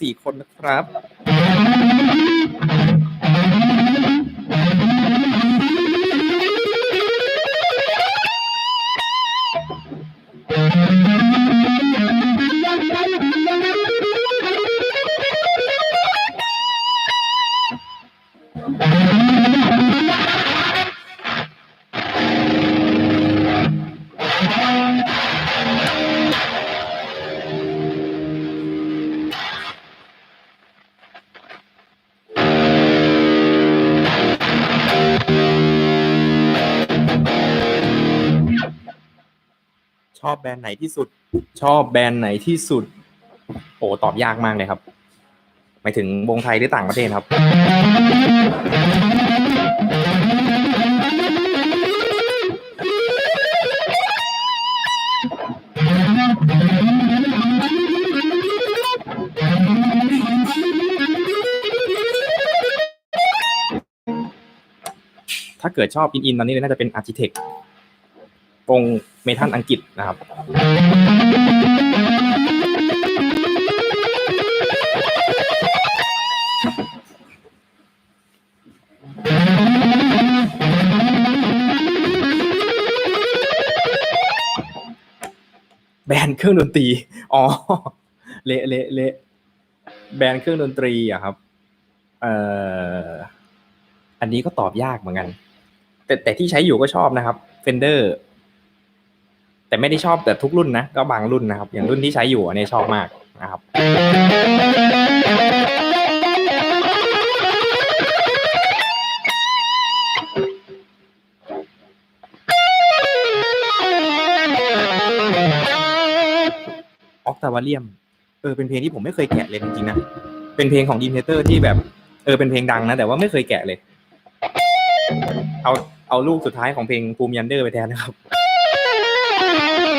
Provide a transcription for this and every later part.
สี่คนนะครับ รนด์ไหนที่สุด ชอบแบรนด์ไหนที่สุด โอ้ตอบยากมากเลยครับหมายถึงวงไทยหรือต่างประเทศครับ ถ้าเกิดชอบอินอินตอนนี้เลยน่าจะเป็น Architect กง เมทัลอังกฤษนะครับแบรนด์เครื่องดนตรี อ๋อ เละเละเละแบรนด์เครื่องดนตรีอะครับ เอ่อ อันนี้ก็ตอบยากเหมือนกัน แต่แต่ที่ใช้อยู่ก็ชอบนะครับ Fender แต่ไม่ได้ชอบแบบทุกรุ่นนะ ก็บางรุ่นนะครับ อย่างรุ่นที่ใช้อยู่อันนี้ชอบมากนะครับออกตาวาเลียม เออ เป็นเพลงที่ผมไม่เคยแกะเลยจริงๆนะ เป็นเพลงของดีมเทเตอร์ที่แบบ เออ เป็นเพลงดังนะ แต่ว่าไม่เคยแกะเลย เอา เอาลูกสุดท้ายของเพลงภูมิยันเดอร์ไปแทนนะครับ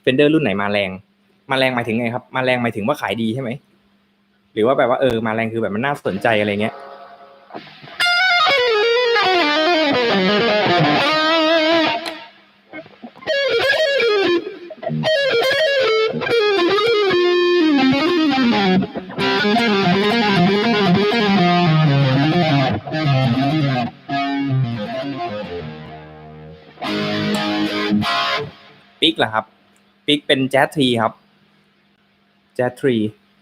เฟนเดอร์รุ่นไหนมาแรง มาแรงหมายถึงไงครับ มาแรงหมายถึงว่าขายดีใช่ไหม หรือว่าแบบว่าเออมาแรงคือแบบมันน่าสนใจอะไรเงี้ย ปิกเหรอครับ ปิกเป็นแจ๊สทรีครับ แจ๊สทรี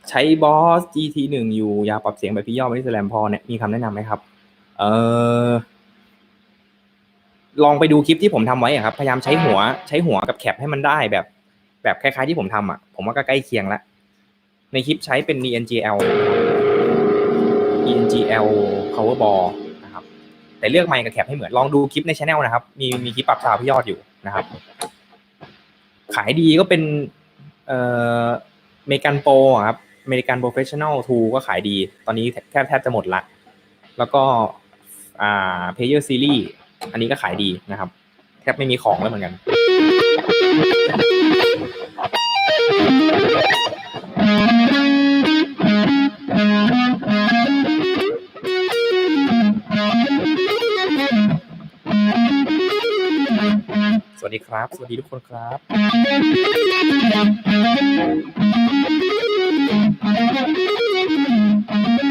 ใช้บอส GT หนึ่งอยู่อยากปรับเสียงแบบพี่ย่อไม่ได้แสลมพอเนี่ยมีคำแนะนำไหมครับ เออลองไปดูคลิปที่ผมทำไว้ครับ พยายามใช้หัว ใช้หัวกับแคปให้มันได้แบบ แบบคล้ายๆที่ผมทำอะ ผมว่าก็ใกล้เคียงแล้วในคลิปใช้เป็น ENGL ENGL Powerball นะครับ แต่เลือกไมค์กับแคปให้เหมือนลองดูคลิปในช anel นะครับ มีมีคลิปปรับซาวด์พี่ยอดอยู่ นะครับ ขายดีก็เป็นเอ่อเมกันโปรครับอเมริกันโปรเฟชชั่น l ลทูก็ขายดี ตอนนี้แทบแทบจะหมดละ แล้วก็อ่าเพเยอร์ซีรีส์อันนี้ก็ขายดีนะครับ แทบไม่มีของแล้วเหมือนกัน สวัสดีครับ สวัสดีทุกคนครับ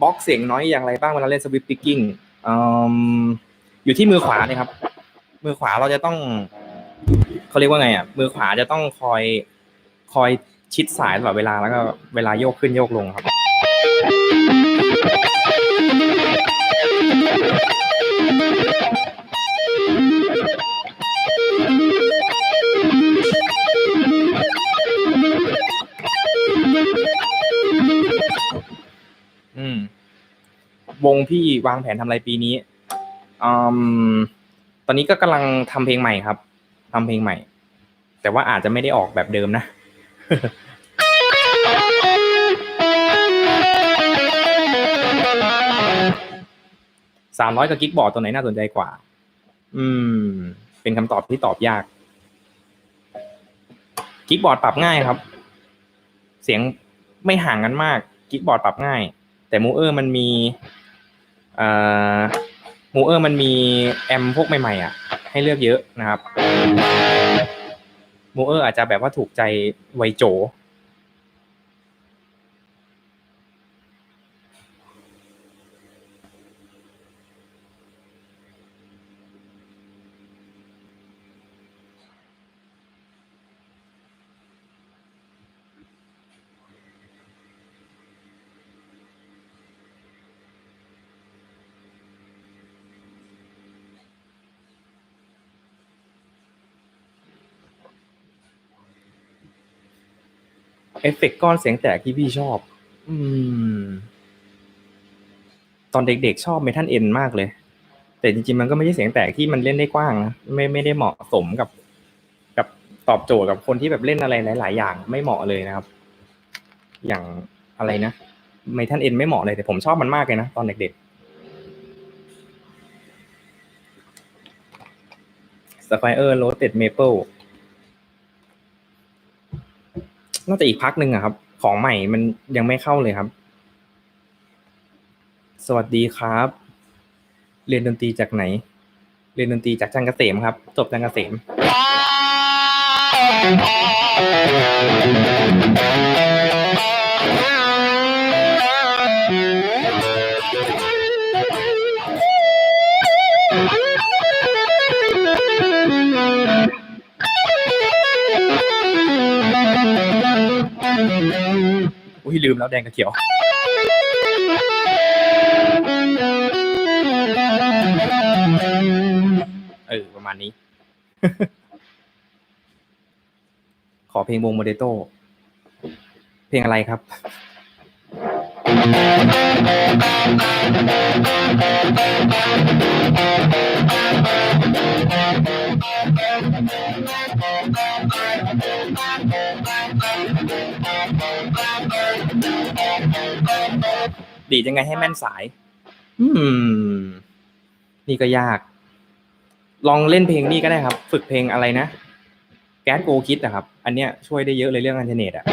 บล็อกเสียงน้อยอย่างไรบ้างเวลาเล่นสวิปปิกกิ้งอยู่ที่มือขวาเลยครับ มือขวาเราจะต้องเขาเรียกว่าไงอะ มือขวาจะต้องคอยคอยชิดสายตลอดเวลาแล้วก็เวลาโยกขึ้นโยกลงครับ วงพี่วางแผนทำอะไรปีนี้อืมตอนนี้ก็กำลังทำเพลงใหม่ครับทำเพลงใหม่ แต่ว่าอาจจะไม่ได้ออกแบบเดิมนะสามร้อยกับกิ๊กบอร์ดตัวไหนน่าสนใจกว่า อืม เป็นคำตอบที่ตอบยาก กิ๊กบอร์ดปรับง่ายครับ เสียงไม่ห่างกันมาก กิ๊กบอร์ดปรับง่าย แต่มูเออร์มันมี มูเออร์มันมีแอมพวกใหม่ๆอะ ให้เลือกเยอะนะครับมูเออร์อาจจะแบบว่าถูกใจไวโจ เอฟเฟกต์ก้อนเสียงแตกที่พี่ชอบ อืม ตอนเด็กๆชอบเมทัลเอ็นมากเลย แต่จริงๆมันก็ไม่ใช่เสียงแตกที่มันเล่นได้กว้างนะไม่ไม่ได้เหมาะสมกับ กับตอบโจทย์กับคนที่แบบเล่นอะไรหลาย ๆ อย่างไม่เหมาะเลยนะครับ อย่างอะไรนะเมทัลเอ็นไม่เหมาะเลยแต่ผมชอบมันมากเลยนะตอนเด็กๆ Sapphire Roasted Maple น่าจะอีกพักหนึ่งอะครับ ของใหม่มันยังไม่เข้าเลยครับ สวัสดีครับ เรียนดนตรีจากไหน เรียนดนตรีจากจังกร์เกษมครับ จบจังกร์เกษม ลืมแล้วแดงกับเขียวเออประมาณนี้ ขอเพลงวงโมเดโตเพลงอะไรครับ ดีดยังไงให้แม่นสาย อืม นี่ก็ยาก ลองเล่นเพลงนี้ก็ได้ครับ ฝึกเพลงอะไรนะ แก๊สโกคิดอะครับ อันเนี้ยช่วยได้เยอะเลยเรื่องอันเทอร์เน็ตอะ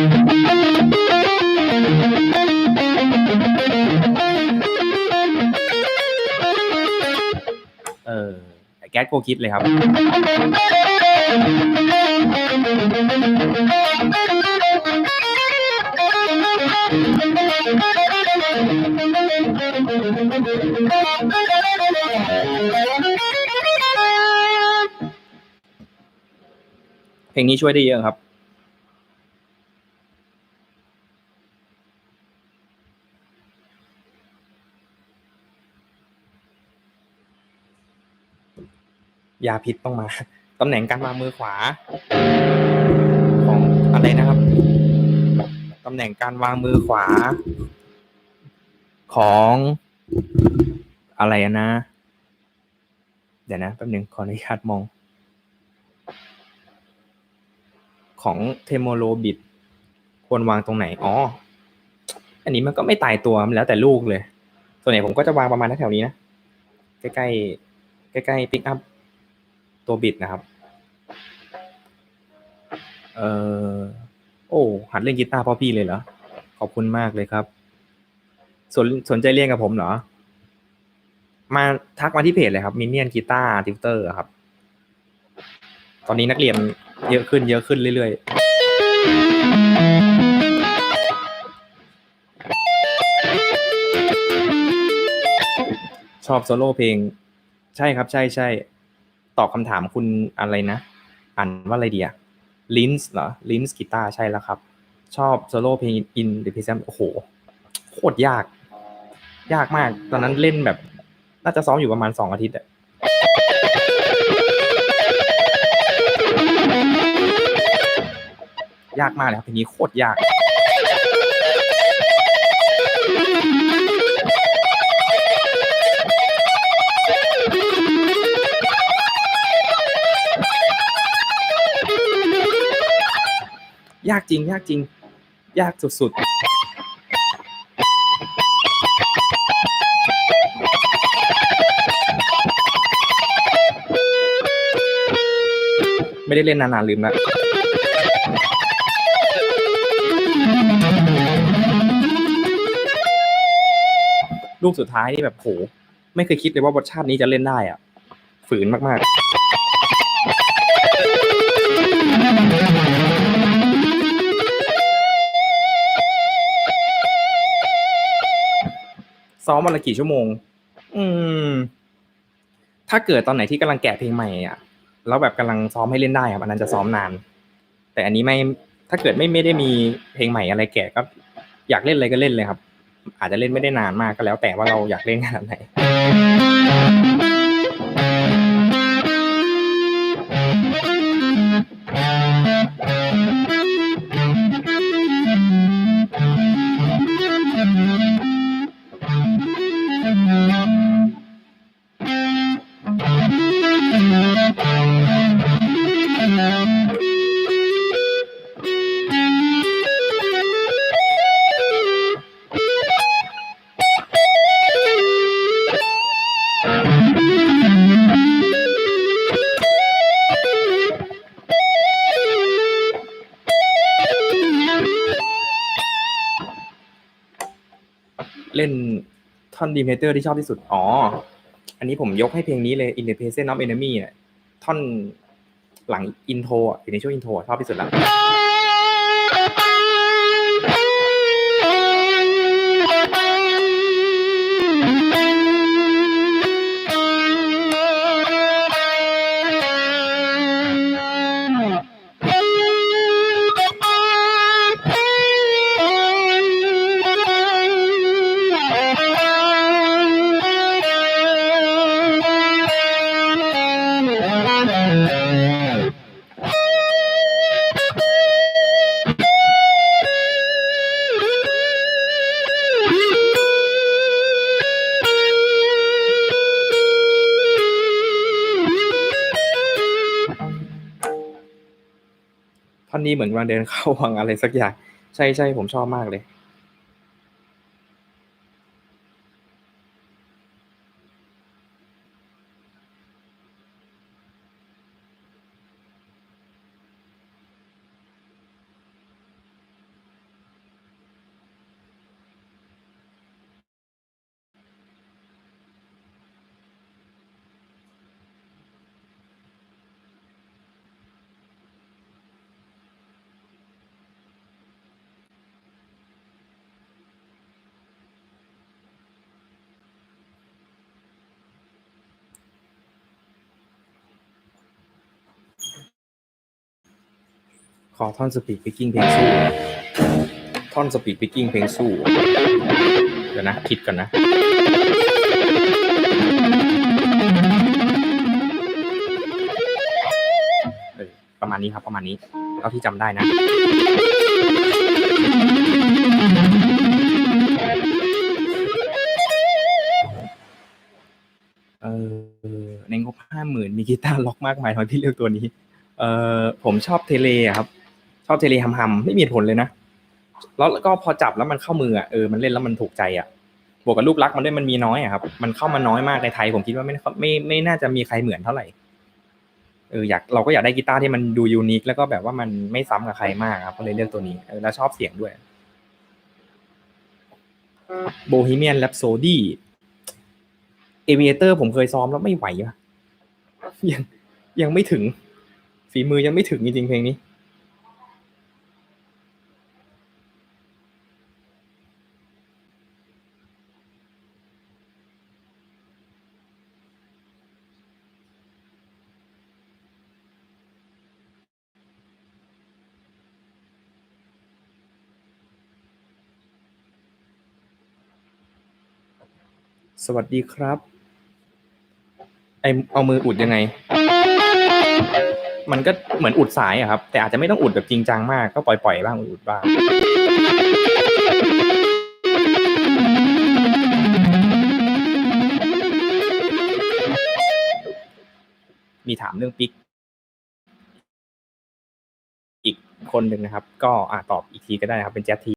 เออแก๊สโกคิดเลยครับ เพลงนี้ช่วยได้เยอะครับ ยาพิษต้องมา ตำแหน่งการวางมือขวา ของอะไรนะครับ ตำแหน่งการวางมือขวา ของอะไรนะ เดี๋ยวนะแป๊บหนึงขออนุญาตมอง ของเทโมโลบิดควรวางตรงไหน อ๋อ อันนี้มันก็ไม่ตายตัวมันแล้วแต่ลูกเลย ส่วนใหญ่ผมก็จะวางประมาณแถวๆนี้นะ ใกล้ๆใกล้ๆปิกอัพตัวบิดนะครับ เออโอ้ หัดเล่นกีตาร์พ่อพี่เลยเหรอ ขอบคุณมากเลยครับ สนสนใจเรียนกับผมเหรอ มาทักมาที่เพจเลยครับมินเนี่ยนกีตาร์ติวเตอร์ครับ ตอนนี้นักเรียน เยอะขึ้นเยอะขึ้นเรื่อยๆ ชอบโซโล่เพลง ใช่ครับใช่ใช่ตอบคำถามคุณอะไรนะอ่านว่าอะไรดีอะลินส์เหรอลินส์กีตาร์ใช่แล้วครับ ชอบโซโล่เพลงอินเด p เพซมโอ้โห โคตรยาก ยากมาก ตอนนั้นเล่นแบบ น่าจะซ้อมอยู่ประมาณสองอาทิตย์อะ ยากมากเลยครับเพลงนี้โคตรยาก ยากจริง ยากจริง ยากสุดๆไม่ได้เล่นนานๆลืมแล้ว ลูกสุดท้ายนี่แบบโหไม่เคยคิดเลยว่ารสชาตินี้จะเล่นได้อะ ฝืนมากๆซ้อมวันละกี่ชั่วโมง อืม ถ้าเกิดตอนไหนที่กำลังแกะเพลงใหม่อะ แล้วแบบกำลังซ้อมให้เล่นได้ครับอันนั้นจะซ้อมนาน แต่อันนี้ไม่ ถ้าเกิดไม่ไม่ได้มีเพลงใหม่อะไรแกะก็ อยากเล่นอะไรก็เล่นเลยครับ อาจจะเล่นไม่ได้นานมากก็แล้วแต่ว่าเราอยากเล่นขนาดไหน เล่นท่อนดีเมเตอร์ที่ชอบที่สุด อ๋อ อันนี้ผมยกให้เพลงนี้เลย In the Presence of Enemy เนี่ยท่อนหลังอินโทรอะอยู่ในช่วงอินโทรชอบที่สุดแล้ว ท่อนนี้เหมือนวางเดินเข้าวังอะไรสักอย่าง ใช่ใช่ผมชอบมากเลย ขอท่อนสปีดพิกกิ้งเพลงสู้ท่อนสปีดพิกกิ้งเพลงสู้เดี๋ยวนะคิดก่อนนะเออประมาณนี้ครับประมาณนี้เท่าที่จำได้นะเออในงบห้าหมื่นมีกีตาร์ล็อกมากมายทำไมพี่เลือกตัวนี้ เออผมชอบเทเลครับ ชอบเทเลฮัมฮัมไม่มีผลเลยนะแล้วก็พอจับแล้วมันเข้ามืออะเออมันเล่นแล้วมันถูกใจอะบวกกับรูปลักษณ์มันด้วยมันมีน้อยอะครับ มันเข้ามาน้อยมากในไทย ผมคิดว่าไม่ไม่ไม่น่าจะมีใครเหมือนเท่าไหร่เอออยากเราก็อยากได้กีตาร์ที่มันดูยูนิคแล้วก็แบบว่ามันไม่ซ้ำกับใครมากครับก็เลยเลือกตัวนี้เออแล้วชอบเสียงด้วยโบฮีเมียนแรปโซดี้เอเวเตอร์ผมเคยซ้อมแล้วไม่ไหวอะยังยังไม่ถึงฝีมือยังไม่ถึงจริงๆเพลงนี้ สวัสดีครับ ไอเอามืออุดยังไง มันก็เหมือนอุดสายอะครับ แต่อาจจะไม่ต้องอุดแบบจริงจังมาก ก็ปล่อยๆบ้างอุดบ้างมีถามเรื่องปิก อีกคนหนึ่งนะครับ ก็อ่าตอบอีกทีก็ได้นะครับ เป็นแจ๊สที